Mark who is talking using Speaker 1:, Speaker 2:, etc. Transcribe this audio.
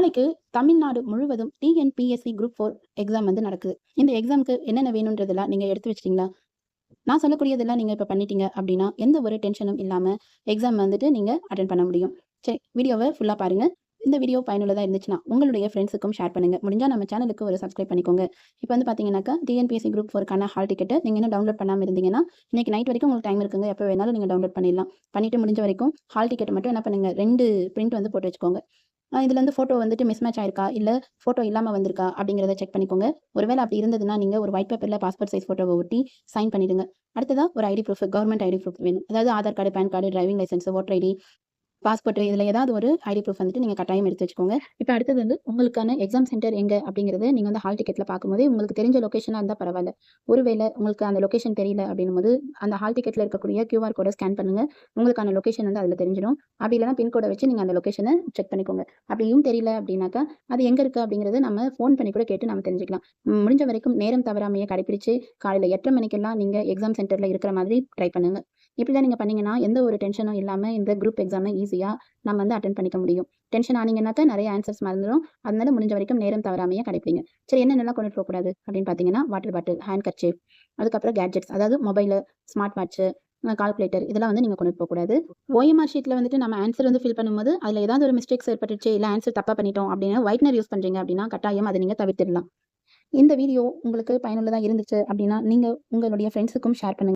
Speaker 1: நாளைக்கு தமிழ்நாடு முழுவதும் TNPSC group four exam வந்து நடக்குது. இந்த எக்ஸாமுக்கு என்னென்ன வேணுன்றதெல்லாம் நீங்கள் எடுத்து வச்சிட்டீங்களா? நான் சொல்லக்கூடியதெல்லாம் நீங்கள் இப்போ பண்ணிட்டீங்க அப்படின்னா எந்த ஒரு டென்ஷனும் இல்லாமல் எக்ஸாம் வந்துட்டு நீங்கள் அட்டன் பண்ண முடியும். சரி வீடியோவை ஃபுல்லாக பாருங்கள் இந்த வீடியோ பயனுள்ளதாக இருந்துச்சுன்னா உங்களுடைய ஃப்ரெண்ட்ஸுக்கும் ஷேர் பண்ணுங்கள் முடிஞ்சால் நம்ம சேனலுக்கு ஒரு சப்ஸ்கிரைப் பண்ணிக்கோங்க. இப்போ வந்து பார்த்தீங்கன்னாக்கா டிஎன்பிஎஸ்சி குரூப் ஃபோருக்கான ஹால் டிக்கெட்டை நீங்கள் இன்னும் டவுன்லோட் பண்ணாமல் இருந்தீங்கன்னா இன்றைக்கு நைட் வரைக்கும் உங்களுக்கு டைம் இருக்குங்க. எப்போ வேணாலும் நீங்கள் டவுன்லோட் பண்ணிடலாம். பண்ணிட்டு முடிஞ்ச வரைக்கும் ஹால் டிக்கெட் மட்டும் என்ன பண்ணுங்கள் ரெண்டு பிரிண்ட் வந்து போட்டு வச்சுக்கோங்க. இதுலேருந்து ஃபோட்டோ வந்துட்டு மிஸ் மேட்ச் ஆயிருக்கா? இல்லை ஃபோட்டோ இல்லாமல் வந்திருக்கா? அப்படிங்கிறத செக் பண்ணிக்கோங்க. ஒருவேளை அப்படி இருந்ததுன்னா நீங்கள் ஒரு ஒயிட் பேப்பரில் பாஸ்போர்ட் சைஸ் ஃபோட்டோவை ஒட்டி சைன் பண்ணிடுங்க. அடுத்ததா ஒரு ID proof government ID proof வேணும். அதாவது Aadhaar card PAN card driving licence voter ID passport இதில் ஏதாவது ஒரு ஐடி ப்ரூஃப் வந்துட்டு நீங்கள் கட்டாயம் எடுத்து வச்சுக்கோங்க. இப்போ அடுத்தது வந்து உங்களுக்கான எக்ஸாம் சென்டர் எங்கே அப்படிங்கிறது நீங்கள் வந்து ஹால் டிக்கெட்டில் பார்க்கும்போது உங்களுக்கு தெரிஞ்ச லொக்கேஷனாக இருந்தால் பரவாயில்ல. ஒருவேளை உங்களுக்கு அந்த லொக்கேஷன் தெரியல அப்படின்னும் போது அந்த ஹால் டிக்கெட்டில் இருக்கக்கூடிய கியூஆர் கோடை ஸ்கேன் பண்ணுங்கள் உங்களுக்கான லொக்கேஷன் வந்து அதில் தெரிஞ்சிடும். அப்படி இல்லைனா பின்கோடை வச்சு நீங்கள் அந்த லொக்கேஷனை செக் பண்ணிக்கோங்க. அப்படியும் தெரியல அப்படின்னாக்கா அது எங்கே இருக்குது அப்படிங்கிறது நம்ம ஃபோன் பண்ணி கூட கேட்டு நம்ம தெரிஞ்சுக்கலாம். முடிஞ்ச வரைக்கும் நேரம் தவறாமையே கடைபிடிச்சு காலையில் எட்டரை மணிக்கெல்லாம் நீங்கள் எக்ஸாம் சென்டரில் இருக்கிற மாதிரி ட்ரை பண்ணுங்கள் இப்படிலாம் நீங்கள் பண்ணீங்கன்னா எந்த ஒரு டென்ஷனும் இல்லாமல் இந்த குரூப் எக்ஸாமை ஈஸியாக நம்ம வந்து அட்டன் பண்ணிக்க முடியும். டென்ஷன் ஆனீங்கன்னாக்கா நிறைய ஆன்சர்ஸ் மறந்துடும் அதனால முடிஞ்ச வரைக்கும் நேரம் தவறாமையே கிடைப்பீங்க சரி என்னென்னலாம் கொண்டுட்டு போகக்கூடாது அப்படின்னு பார்த்தீங்கன்னா வாட்டர் பாட்டில் ஹேண்ட் கர்ச்சீஃப் அதுக்கப்புறம் கேட்ஜெட்ஸ் அதாவது மொபைலு ஸ்மார்ட் வாட்ச்சு கால்குலேட்டர் இதெல்லாம் வந்து நீங்கள் கொண்டு போகக்கூடாது. ஓஎம்ஆர் ஷீட்டில் வந்துட்டு நம்ம ஆன்சர் வந்து ஃபில் பண்ணும்போது அதில் ஏதாவது ஒரு மிஸ்டேக்ஸ் ஏற்பட்டுச்சு இல்லை ஆன்சர் தப்பாக பண்ணிட்டோம் அப்படின்னா ஒயிட்னர் யூஸ் பண்ணுறீங்க அப்படின்னா கட்டாயம் அதை நீங்கள் தவிர்த்திடலாம். இந்த வீடியோ உங்களுக்கு பயனுள்ளதாக இருந்துச்சு அப்படின்னா நீங்கள் உங்களுடைய ஃப்ரெண்ட்ஸுக்கும் ஷேர் பண்ணுங்க.